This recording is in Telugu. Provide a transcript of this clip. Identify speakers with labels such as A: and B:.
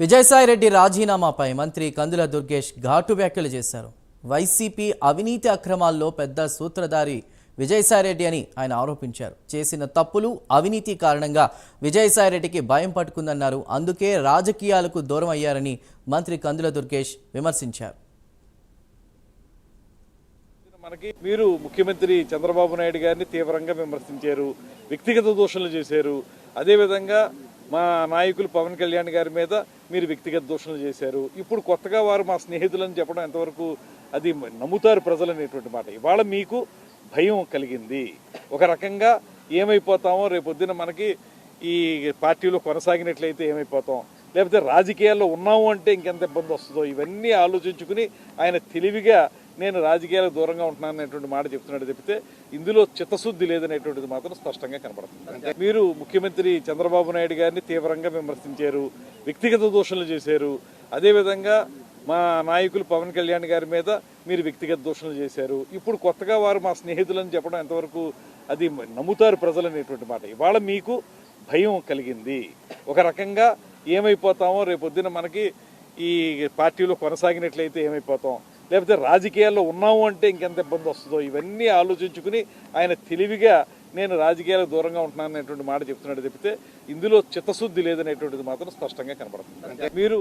A: విజయసాయిరెడ్డి రాజీనామాపై మంత్రి కందుల దుర్గేష్ ఘాటు వ్యాఖ్యలు చేశారు. వైసీపీ అవినీతి అక్రమాల్లో పెద్ద సూత్రధారి విజయసాయిరెడ్డి అని ఆయన ఆరోపించారు. చేసిన తప్పులు అవినీతి కారణంగా విజయసాయిరెడ్డికి భయం పట్టుకుందన్నారు. అందుకే రాజకీయాలకు దూరం అయ్యారని మంత్రి కందుల దుర్గేష్ విమర్శించారు.
B: మనకి మీరు ముఖ్యమంత్రి చంద్రబాబు నాయుడు గారిని తీవ్రంగా విమర్శించారు వ్యక్తిగత దూషణలు చేశారు. అదేవిధంగా మా నాయకులు పవన్ కళ్యాణ్ గారి మీద మీరు వ్యక్తిగత దూషణలు చేశారు. ఇప్పుడు కొత్తగా వారు మా స్నేహితులని చెప్పడం ఎంతవరకు అది నమ్ముతారు ప్రజలు అనేటువంటి మాట. ఇవాళ మీకు భయం కలిగింది. ఒక రకంగా ఏమైపోతామో రేపొద్దున మనకి ఈ పార్టీలో కొనసాగినట్లయితే ఏమైపోతాం. లేకపోతే రాజకీయాల్లో ఉన్నాము అంటే ఇంకెంత ఇబ్బంది వస్తుందో ఇవన్నీ ఆలోచించుకుని ఆయన తెలివిగా నేను రాజకీయాలకు దూరంగా ఉంటున్నాను అనేటువంటి మాట చెప్తున్నాడు చెప్తే ఇందులో చిత్తశుద్ధి లేదనేటువంటిది మాత్రం స్పష్టంగా కనబడుతుంది. మీరు ముఖ్యమంత్రి చంద్రబాబు నాయుడు గారిని తీవ్రంగా విమర్శించారు వ్యక్తిగత దూషణలు చేశారు. అదేవిధంగా మా నాయకులు పవన్ కళ్యాణ్ గారి మీద మీరు వ్యక్తిగత దూషణలు చేశారు. ఇప్పుడు కొత్తగా వారు మా స్నేహితులని చెప్పడం ఎంతవరకు అది నమ్ముతారు ప్రజలు అనేటువంటి మాట. ఇవాళ మీకు భయం కలిగింది. ఒక రకంగా ఏమైపోతామో రేపొద్దున మనకి ఈ పార్టీలో కొనసాగినట్లయితే ఏమైపోతాం? లేకపోతే రాజకీయాల్లో ఉన్నాము అంటే ఇంకెంత ఇబ్బంది వస్తుందో ఇవన్నీ ఆలోచించుకుని ఆయన తెలివిగా నేను రాజకీయాలకు దూరంగా ఉంటున్నాను అనేటువంటి మాట చెప్తున్నాడు చెప్తే ఇందులో చిత్తశుద్ధి లేదనేటువంటిది మాత్రం స్పష్టంగా కనబడుతుంది మీరు